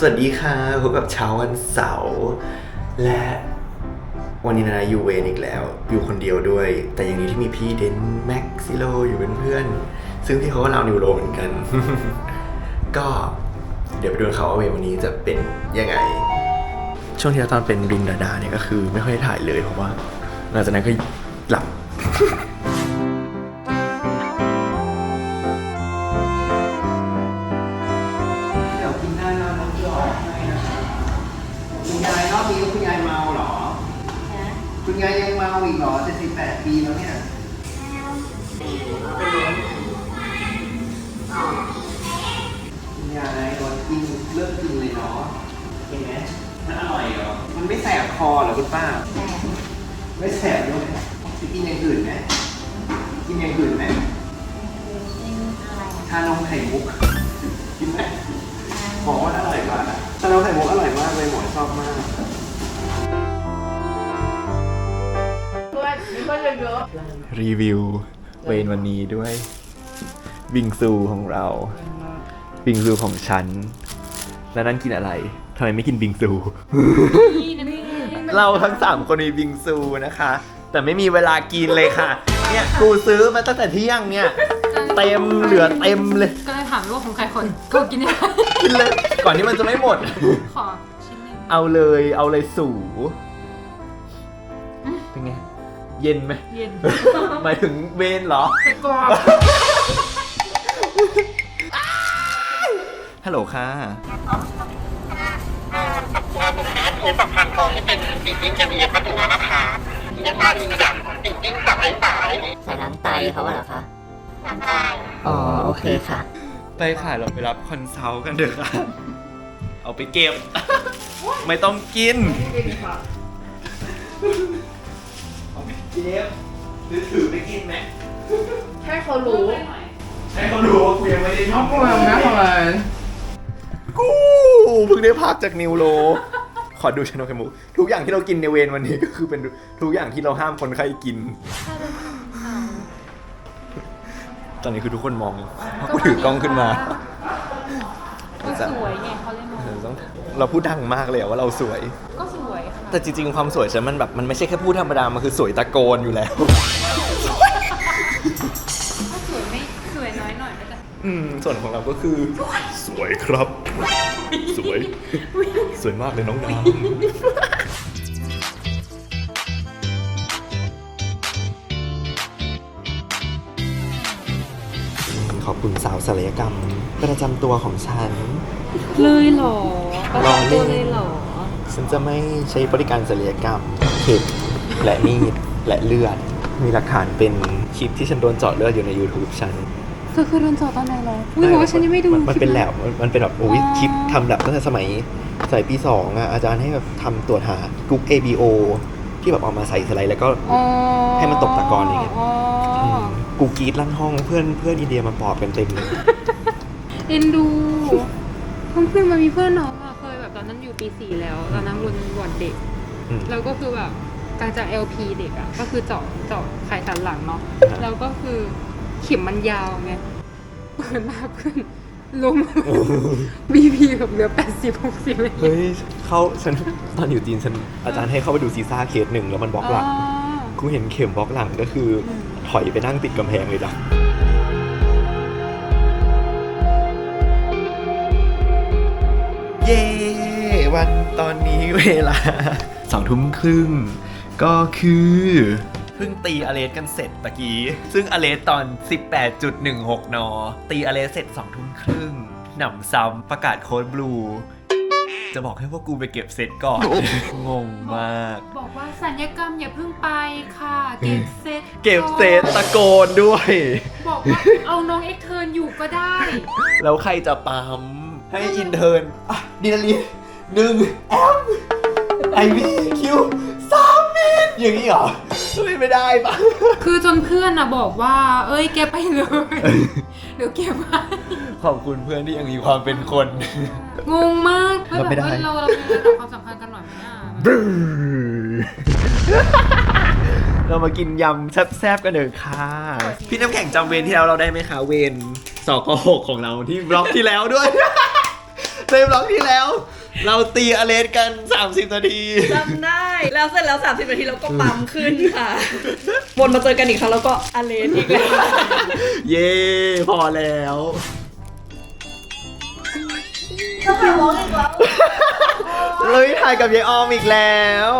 สวัสดีค่ะพบกับเช้าวันเสาร์และวันนี้นะอยู่เวรอีกแล้ว อยู่คนเดียวด้วย แต่อย่างนี้ที่มีพี่เดนแม็กซิโลอยู่เป็นเพื่อน ซึ่งพี่เขาก็เรานิวโรเหมือนกัน ก็เดี๋ยวไปดูเขาว่าเวรวันนี้จะเป็นยังไง ช่วงที่เราตอนเป็นบินดาดาเนี่ยก็คือไม่ค่อยได้ถ่ายเลยเพราะว่าหลังจากนั้นก็หลับ ยายยังเมาอีกเหรอจะสิบแปดปีแล้วเนี่ยคุณยายโดนกินเลิกกินเลยเนาะเห็นไหมมันอร่อยเหรอ มันไม่แสบคอเหรอคุณป้า ไม่แสบด้วยจะกินอย่างอื่นไหมกินอย่างอื่นไหมชานมไข่มุกกินไหมหมอว่าอร่อยมากนะชานมไข่มุกอร่อยมากเลยหมอชอบมาก รีวิวเวรวันนี้ด้วยบิงซูของเราบิงซูของฉัน แล้วนั่นกินอะไรทำไมไม่กินบิงซู เราทั้งสามคนมีบิงซูนะคะ แต่ไม่มีเวลากินเลยค่ะ เนี่ยกูซื้อมาตั้งแต่เที่ยงเนี่ย เต็มเหลือเต็มเลย ก็เลยถามว่าของใครคนก็กินได้กินเลย ก่อนที่มันจะไม่หมด ขอชิ้นหนึงเอาเลยเอาเลยสู เป็นไง เย็นไหมเย็นหมายถึงเวนเหรอไปกรอบฮัลโหลค่ะเคสสัมพันธ์ทองที่เป็นติดติ้งเอ็มเอพัตัวนะคะยังมาอีกอย่างติดติ้งสับไอ้สายใส่น้ำไตเขาอะเหรอคะทำได้อ๋อโอเคค่ะ ไปค่ะเราไปรับคอนซัลท์กันเถอะค่ะ เอาไปเก็บ ไม่ต้องกิน เอาไปเก็บหรือถือไปกินไหมให้เขารู้ ให้เขารู้ว่ากูยังไม่ได้ทำกลัวนะทำไมกูเพิ่งได้พักจากนิวโรขอดูชานมไข่มุกทุกอย่างที่เรากินในเวรวันนี้ก็คือเป็นทุกอย่างที่เราห้ามคนไข้กิน ตอนนี้คือทุกคนมองเพราะกูถือกล้องขึ้นมาก็สวยไงเขาเลยมองเออต้องเราพูดดังมากเลยอะว่าเราสวย ก็สวยค่ะ แต่จริงๆ ความสวยฉันมันแบบมันไม่ใช่แค่พูดธรรมดา มันคือสวยตะโกนอยู่แล้วก็สวยไม่สวยน้อยหน่อยนะจ๊ะอืม ส่วนของเราก็คือ สวยครับ สวย สวยมากเลยน้องดาวขอบคุณสาวศัลยกรรม ประจำตัวของฉัน เลยเหรอลองเล่นเลยเหรอ ฉันจะไม่ใช้บริการศัลยกรรมเข็มและมีดและเลือด มีหลักฐานเป็นคลิปที่ฉันโดนเจาะเลือดอยู่ใน YouTube ฉันเธอเคยโดนจอตอนไหนเหรออุ้ยบอกว่าฉันยังไม่ดูนมันเป็นแลบมันมันเป็นแบบโอ้ยอ๋อคลิปทำแบบตั้งแต่สมัยสมัยปีสองอะอาจารย์ให้แบบทำตรวจหากรุ๊ป ABO ที่แบบเอามาใส่สไลด์แล้วก็อ๋อให้มันตกตะกอนอย่างเงี้ยอ๋ออมกูกรีดลั่นห้องเพื่อนเพื่อนอินเดียมาปอบกันเต็มเลยเอ็นดูเพื่อนเพื่อนมันมีเพื่อนน้องอ นนั้นอยู่ปีสี่แล้วตอนนั้นวนวอร์ดเด็กอืมแล้วก็คือแบบการจะ LP เด็กอะก็คือเจาะเจาะไขสันหลังเนาะครับแล้วก็คือเข็มมันยาวไงเปิดมาขึ้นล้ม BP แบบเหลือแปดสิบหกสิบเลยเฮ้ยเขาฉันตอนอยู่จีนฉันอาจารย์ให้เข้าไปดูซีซ่าเคสหนึ่งแล้วมันบล็อกหลังกูเห็นเข็มบล็อกหลังก็คืออมถอยไปนั่งติดกำแพงเลยจ้ะเย้ วันตอนนี้เวลาสองทุ่มครึ่ง ก็คือเพิ่งตีอเลสกันเสร็จตะกี้ ซึ่งอเลสตอน 18.16 น ตีอเลสเสร็จ2ทุ่มครึ่ง หนำซ้ำประกาศโค้ดบลู จะบอกให้พวกกูไปเก็บเสร็จก่อน งงมาก บอกว่าสัญญกรรมอย่าเพิ่งไปค่ะ เก็บเซตเก็บเศษตะโกนด้วย บอกว่าเอาน้องเอ็กเทิร์นอยู่ก็ได้ แล้วใครจะปั๊มให้อินเทอร์นอะดินาลี หนึ่งแอมไอวีคิวสามมิลอย่างนี้เหรอไม่ไม่ได้ปะคือจนเพื่อนอะบอกว่า เอ้ยแกไปเลย เดี๋ยวเก็บไว้ขอบคุณเพื่อนที่ยังมีความเป็นคน งงมากเฮ้ยรับไม่ได้แบบว่าเราเราเป็นระดับความสำคัญกันหน่อยไหมอะเรามากินยำแซ่บๆกันเถอะค่ะ พี่น้ำแข็งจำเวรที่แล้วเราได้ไหมคะ เวรสอกหกของเราที่บล็อกที่แล้วด้วย ในบล็อกที่แล้ว เราตีอเลสกัน 30 นาที จำได้ แล้วเสร็จแล้ว 30 นาทีเราก็ปั๊มขึ้นค่ะ วนมาเจอกันอีกครั้งแล้วก็อเลนอีกแล้ว เย่พอแล้ว ต้องหาร้องอีกแล้ว เลยถ่ายกับยายออมอีกแล้ว